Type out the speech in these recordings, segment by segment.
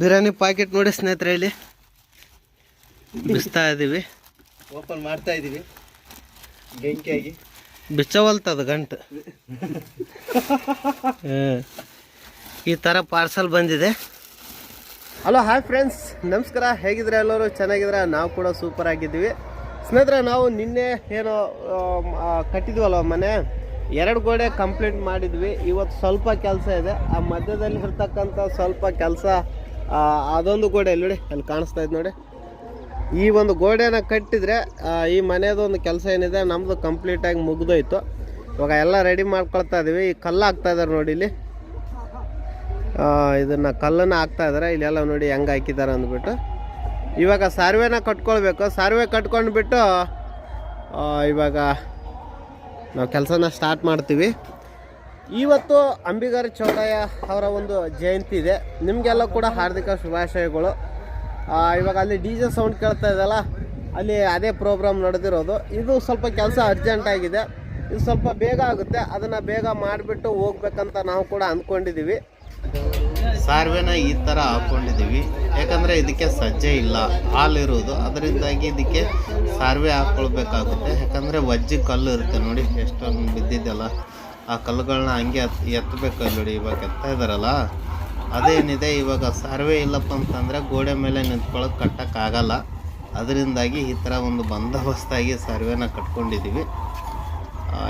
Biryani packet ನೋಡಿ ಸ್ನೇಹಿತರೆ ಇಲ್ಲಿ. ಬಿಸ್ತಾ ಇದ್ದೀವಿ ಓಪನ್ ಮಾಡ್ತಾ ಇದ್ದೀವಿ ಬೆಂಕಿಯಾಗಿ ಬಿಚ್ಚವಲ್ತದ ಗಂಟು. ಈ ಥರ ಪಾರ್ಸಲ್ ಬಂದಿದೆ. ಹಲೋ ಹಾಯ್ ಫ್ರೆಂಡ್ಸ್ ನಮಸ್ಕಾರ. ಹೇಗಿದ್ರೆ ಎಲ್ಲರೂ? ಚೆನ್ನಾಗಿದ್ರೆ ನಾವು ಕೂಡ ಸೂಪರ್ ಆಗಿದ್ದೀವಿ. ಸ್ನೇಹಿತರೆ ನಾವು ನಿನ್ನೆ ಏನೋ ಕಟ್ಟಿದ್ವಲ್ಲ ಕಟ್ಟಿದ್ವಲ್ವ ಮನೆ? ಎರಡು ಗೋಡೆ ಕಂಪ್ಲೀಟ್ ಮಾಡಿದ್ವಿ. ಇವತ್ತು ಸ್ವಲ್ಪ ಕೆಲಸ ಇದೆ. ಆ ಮಧ್ಯದಲ್ಲಿ ಇರ್ತಕ್ಕಂಥ ಸ್ವಲ್ಪ ಕೆಲಸ ಅದೊಂದು ಗೋಡೆ ಅಲ್ಲಿ ನೋಡಿ, ಅಲ್ಲಿ ಕಾಣಿಸ್ತಾ ಇದೆ ನೋಡಿ. ಈ ಒಂದು ಗೋಡೆನ ಕಟ್ಟಿದರೆ ಈ ಮನೆಯದೊಂದು ಕೆಲಸ ಏನಿದೆ ನಮ್ಮದು ಕಂಪ್ಲೀಟಾಗಿ ಮುಗಿದೋಯ್ತು. ಇವಾಗ ಎಲ್ಲ ರೆಡಿ ಮಾಡ್ಕೊಳ್ತಾ ಇದ್ದೀವಿ ಈ ಕಲ್ಲು ಹಾಕ್ತಾ ಇದಾರೆ ನೋಡಿ ಇಲ್ಲಿ. ಇದನ್ನು ಕಲ್ಲನ್ನು ಹಾಕ್ತಾ ಇದ್ದಾರೆ ಇಲ್ಲೆಲ್ಲ ನೋಡಿ ಹೆಂಗೆ ಹಾಕಿದ್ದಾರೆ ಅಂದ್ಬಿಟ್ಟು. ಇವಾಗ ಸಾರ್ವೆನ ಕಟ್ಕೊಳ್ಬೇಕು. ಸಾರ್ವೆ ಕಟ್ಕೊಂಡ್ಬಿಟ್ಟು ಇವಾಗ ನಾವು ಕೆಲಸನ ಸ್ಟಾರ್ಟ್ ಮಾಡ್ತೀವಿ. ಇವತ್ತು ಅಂಬಿಗರ ಚೌಡಯ್ಯ ಅವರ ಒಂದು ಜಯಂತಿ ಇದೆ. ನಿಮಗೆಲ್ಲ ಕೂಡ ಹಾರ್ದಿಕ ಶುಭಾಶಯಗಳು. ಇವಾಗ ಅಲ್ಲಿ ಡಿ ಜೆ ಸೌಂಡ್ ಕೇಳ್ತಾ ಇದೆಯಲ್ಲ, ಅಲ್ಲಿ ಅದೇ ಪ್ರೋಗ್ರಾಮ್ ನಡೆದಿರೋದು. ಇದು ಸ್ವಲ್ಪ ಕೆಲಸ ಅರ್ಜೆಂಟ್ ಆಗಿದೆ. ಇದು ಸ್ವಲ್ಪ ಬೇಗ ಆಗುತ್ತೆ. ಅದನ್ನು ಬೇಗ ಮಾಡಿಬಿಟ್ಟು ಹೋಗ್ಬೇಕಂತ ನಾವು ಕೂಡ ಅಂದ್ಕೊಂಡಿದ್ದೀವಿ ಸಾರ್ವೆನ ಈ ಥರ ಹಾಕ್ಕೊಂಡಿದ್ದೀವಿ ಯಾಕಂದರೆ ಇದಕ್ಕೆ ಸಜ್ಜೆ ಇಲ್ಲ. ಹಾಲಿರುವುದು ಅದರಿಂದಾಗಿ ಇದಕ್ಕೆ ಸಾರ್ವೆ ಹಾಕ್ಕೊಳ್ಬೇಕಾಗುತ್ತೆ ಯಾಕಂದರೆ ವಜ್ಜಿ ಕಲ್ಲು ಇರುತ್ತೆ ನೋಡಿ, ಎಷ್ಟೊಂದು ಬಿದ್ದಿದ್ದಲ್ಲ ಆ ಕಲ್ಲುಗಳನ್ನ ಹಂಗೆ ಎತ್ ಎತ್ತಬೇಕು ನೋಡಿ, ಇವಾಗ ಎತ್ತಾ ಇದ್ದಾರಲ್ಲ ಅದೇನಿದೆ, ಇವಾಗ ಸಾರ್ವೆ ಇಲ್ಲಪ್ಪ ಅಂತಂದರೆ ಗೋಡೆ ಮೇಲೆ ನಿಂತ್ಕೊಳ್ಳೋಕೆ ಕಟ್ಟೋಕ್ಕಾಗಲ್ಲ. ಅದರಿಂದಾಗಿ ಈ ಥರ ಒಂದು ಬಂದೋಬಸ್ತಾಗಿ ಸರ್ವೆನ ಕಟ್ಕೊಂಡಿದ್ದೀವಿ.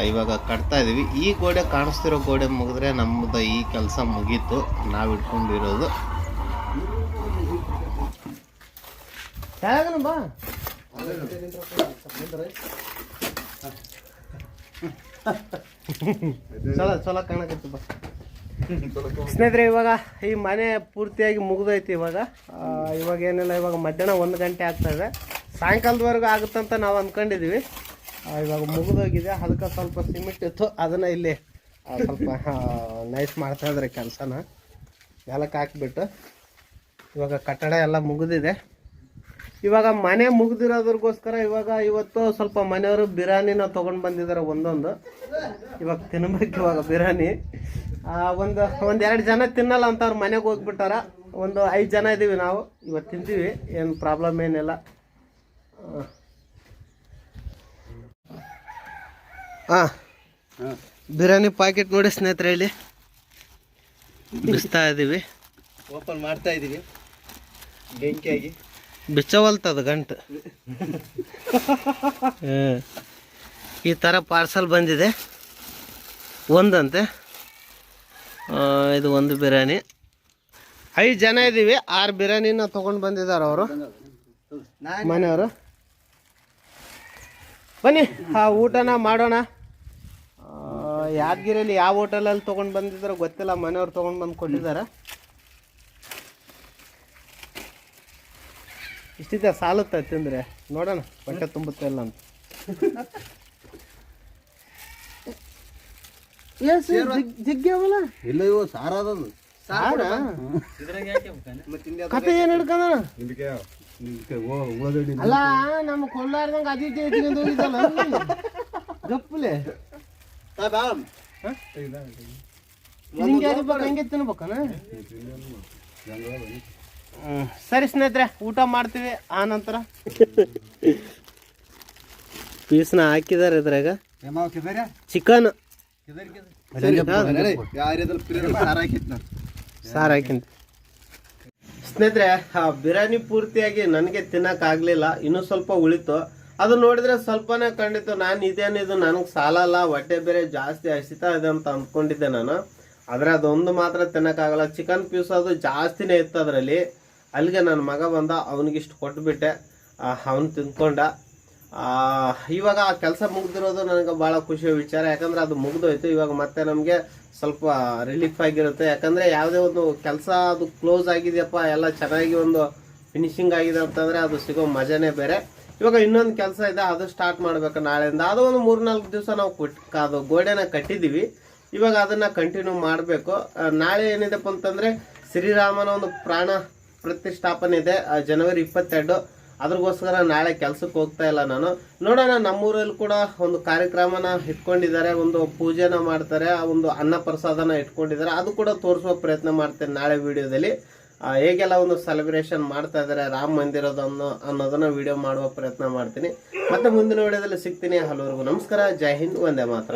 ಇವಾಗ ಕಟ್ತಾ ಇದ್ದೀವಿ ಈ ಗೋಡೆ ಕಾಣಿಸ್ತಿರೋ ಗೋಡೆ ಮುಗಿದ್ರೆ ನಮ್ಮದು ಈ ಕೆಲಸ ಮುಗೀತು. ನಾವು ಇಟ್ಕೊಂಡಿರೋದು. ಬಾ. ಚಲೋ ಬಾ. ಸ್ನೇಹಿತರೆ, ಇವಾಗ ಈ ಮನೆ ಪೂರ್ತಿಯಾಗಿ ಮುಗಿದೈತಿ ಇವಾಗ. ಇವಾಗ ಏನಿಲ್ಲ, ಇವಾಗ ಮಧ್ಯಾಹ್ನ ಒಂದು ಗಂಟೆ ಆಗ್ತಾ ಇದೆ. ಸಾಯಂಕಾಲದವರೆಗೂ ಆಗುತ್ತಂತ ನಾವು ಅಂದ್ಕೊಂಡಿದ್ದೀವಿ ಇವಾಗ ಮುಗಿದೋಗಿದೆ. ಅದಕ್ಕೆ ಸ್ವಲ್ಪ ಸಿಮೆಂಟ್ ಇತ್ತು. ಅದನ್ನು ಇಲ್ಲಿ ಸ್ವಲ್ಪ ನೈಸ್ ಮಾಡ್ತಾ ಇದ್ದಾರೆ ಕೆಲಸನ. ನೆಲಕ್ಕೆ ಹಾಕ್ಬಿಟ್ಟು. ಇವಾಗ ಕಟ್ಟಡ ಎಲ್ಲ ಮುಗಿದಿದೆ. ಇವಾಗ ಮನೆ ಮುಗ್ದಿರೋದ್ರಗೋಸ್ಕರ ಇವಾಗ ಇವತ್ತು ಸ್ವಲ್ಪ ಮನೆಯವರು ಬಿರಿಯಾನಿನ ತೊಗೊಂಡು ಬಂದಿದ್ದಾರೆ ಒಂದೊಂದು. ಇವಾಗ ತಿನ್ಬೇಕು ಇವಾಗ ಬಿರಿಯಾನಿ. ಒಂದು, ಒಂದೆರಡು ಜನ ತಿನ್ನಲ್ಲ ಅಂತ ಅವ್ರು ಮನೆಗೆ ಹೋಗ್ಬಿಟ್ಟಾರ. ಒಂದು ಐದು ಜನ ಇದ್ದೀವಿ ನಾವು. ಇವತ್ತು ತಿಂತೀವಿ. ಏನು ಪ್ರಾಬ್ಲಮ್ ಏನಿಲ್ಲ. ಹಾಂ. ಬಿರಿಯಾನಿ ಪ್ಯಾಕೆಟ್ ನೋಡಿ ಸ್ನೇಹಿತರೆ ಇಲ್ಲಿ. ಬಿಸ್ತಾ ಇದ್ದೀವಿ ಓಪನ್ ಮಾಡ್ತಾ ಇದೀವಿ. ಬೆಂಕಿಯಾಗಿ. ಬಿಚ್ಚವಲ್ತದ ಗಂಟು. ಈ ಥರ ಪಾರ್ಸಲ್ ಬಂದಿದೆ. ಒಂದಂತೆ. ಇದು ಒಂದು ಬಿರಿಯಾನಿ. ಐದು ಜನ ಇದ್ದೀವಿ ಆರು ಬಿರಿಯಾನಿನ ತೊಗೊಂಡು ಬಂದಿದ್ದಾರೆ ಅವರು. ಮನೆಯವರು. ಬನ್ನಿ ಆ ಊಟನ ಮಾಡೋಣ. ಆ, ಯಾದಗಿರಿಯಲ್ಲಿ ಯಾವ ಹೋಟೆಲಲ್ಲಿ ತೊಗೊಂಡು ಬಂದಿದ್ದಾರೋ ಗೊತ್ತಿಲ್ಲ ಮನೆಯವ್ರು ತೊಗೊಂಡು ಬಂದು ಕೊಟ್ಟಿದ್ದಾರೆ. ಇಷ್ಟಿದೆ ಸಾಲುತ್ತೆ ತಿಂದರೆ. ನೋಡೋಣ ಬಟ್ಟೆ ತುಂಬುತ್ತೆ ಇಲ್ಲ ಅಂತ. ಇಲ್ಲ ಇವು ಸಾರದದು ಸಾರ ಕತೆ ಏನ್ ಹಿಡ್ಕಣ ಅಲ್ಲ ನಮ್ಮ ಕೊಳ್ಳಾರ್ದಂಗ ಅದಿ ಎತ್ಕೊಂಡು ಹೋಗಿದ್ದಲ್ಲ ಗಪ್ಪಲೆ. ಹಂಗೆ ತಿನ್ಬೇಕನ. ಸರಿ ಸ್ನೇಹಿತರೆ ಊಟ ಮಾಡ್ತೀವಿ ಆ ನಂತರ. ಪೀಸ್ನ ಹಾಕಿದಾರೆ ಇದ್ರಾಗ. ಚಿಕನ್. ಸಾರ್ ಹಾಕಿಂತ ಸ್ನೇಹಿತರೆ ಆ ಬಿರಿಯಾನಿ ಪೂರ್ತಿಯಾಗಿ ನನಗೆ ತಿನ್ನಕ್ ಆಗ್ಲಿಲ್ಲ ಇನ್ನೂ ಸ್ವಲ್ಪ ಉಳಿತು. ಅದು ನೋಡಿದ್ರೆ ಸ್ವಲ್ಪನೇ ಕಂಡಿತು ನಾನು ಇದೇನಿದು ನನಗೆ ಸಾಲಲ್ಲ ಹೊಟ್ಟೆ ಬೇರೆ ಜಾಸ್ತಿ ಹಸಿತಾ ಇದೆ ಅಂತ ಅಂದ್ಕೊಂಡಿದ್ದೆ ನಾನು. ಆದರೆ ಅದೊಂದು ಮಾತ್ರ ತಿನ್ನಕ್ಕಾಗಲ್ಲ ಚಿಕನ್ ಪೀಸ್ ಅದು ಜಾಸ್ತಿನೇ ಇತ್ತು ಅದರಲ್ಲಿ. ಅಲ್ಲಿಗೆ ನನ್ನ ಮಗ ಬಂದ ಅವನಿಗಿಷ್ಟು ಕೊಟ್ಬಿಟ್ಟೆ. ಅವನು ತಿನ್ಕೊಂಡ ಆ, ಇವಾಗ ಆ ಕೆಲಸ ಮುಗ್ದಿರೋದು ನನಗೆ ಭಾಳ ಖುಷಿಯ ವಿಚಾರ. ಯಾಕಂದ್ರೆ ಅದು ಮುಗ್ದೋಯ್ತು. ಇವಾಗ ಮತ್ತೆ ನಮಗೆ ಸ್ವಲ್ಪ ರಿಲೀಫ್ ಆಗಿರುತ್ತೆ. ಯಾಕಂದ್ರೆ ಯಾವುದೇ ಒಂದು ಕೆಲಸ ಅದು ಕ್ಲೋಸ್ ಆಗಿದೆಯಪ್ಪ, ಎಲ್ಲ ಚೆನ್ನಾಗಿ ಒಂದು ಫಿನಿಶಿಂಗ್ ಆಗಿದೆ ಅಂತಂದರೆ ಅದು ಸಿಗೋ ಮಜಾನೇ ಬೇರೆ. ಇವಾಗ ಇನ್ನೊಂದು ಕೆಲಸ ಇದೆ, ಅದು ಸ್ಟಾರ್ಟ್ ಮಾಡ್ಬೇಕು ನಾಳೆಯಿಂದ. ಅದು ಒಂದು ಮೂರ್ನಾಲ್ಕು ದಿವಸ ನಾವು ಕೊಟ್, ಅದು ಗೋಡೆನ ಕಟ್ಟಿದ್ದೀವಿ ಇವಾಗ ಅದನ್ನ ಕಂಟಿನ್ಯೂ ಮಾಡಬೇಕು. ನಾಳೆ ಏನಿದೆಪ್ಪ ಅಂತಂದ್ರೆ ಶ್ರೀರಾಮನ ಒಂದು ಪ್ರಾಣ ಪ್ರತಿಷ್ಠಾಪನೆ ಇದೆ ಜನವರಿ ಇಪ್ಪತ್ತೆರಡು. ಅದ್ರಗೋಸ್ಕರ ನಾಳೆ ಕೆಲ್ಸಕ್ಕೆ ಹೋಗ್ತಾ ಇಲ್ಲ ನಾನು. ನೋಡೋಣ, ನಮ್ಮೂರಲ್ಲಿ ಕೂಡ ಒಂದು ಕಾರ್ಯಕ್ರಮನ ಇಟ್ಕೊಂಡಿದ್ದಾರೆ, ಒಂದು ಪೂಜೆನ ಮಾಡ್ತಾರೆ ಒಂದು ಅನ್ನ ಪ್ರಸಾದನ ಇಟ್ಕೊಂಡಿದ್ದಾರೆ. ಅದು ಕೂಡ ತೋರಿಸುವ ಪ್ರಯತ್ನ ಮಾಡ್ತೇನೆ ನಾಳೆ ವಿಡಿಯೋದಲ್ಲಿ. ಹೇಗೆಲ್ಲ ಒಂದು ಸೆಲೆಬ್ರೇಷನ್ ಮಾಡ್ತಾ ಇದ್ದಾರೆ, ರಾಮ ಮಂದಿರದನ್ನು ಅನ್ನೋದನ್ನು ವಿಡಿಯೋ ಮಾಡುವ ಪ್ರಯತ್ನ ಮಾಡ್ತೀನಿ. ಮತ್ತೆ ಮುಂದಿನ ವಿಡಿಯೋದಲ್ಲಿ ಸಿಗ್ತೀನಿ. ಹಲವರಿಗೂ ನಮಸ್ಕಾರ. ಜೈ ಹಿಂದ್ ಒಂದೇ ಮಾತ್ರ.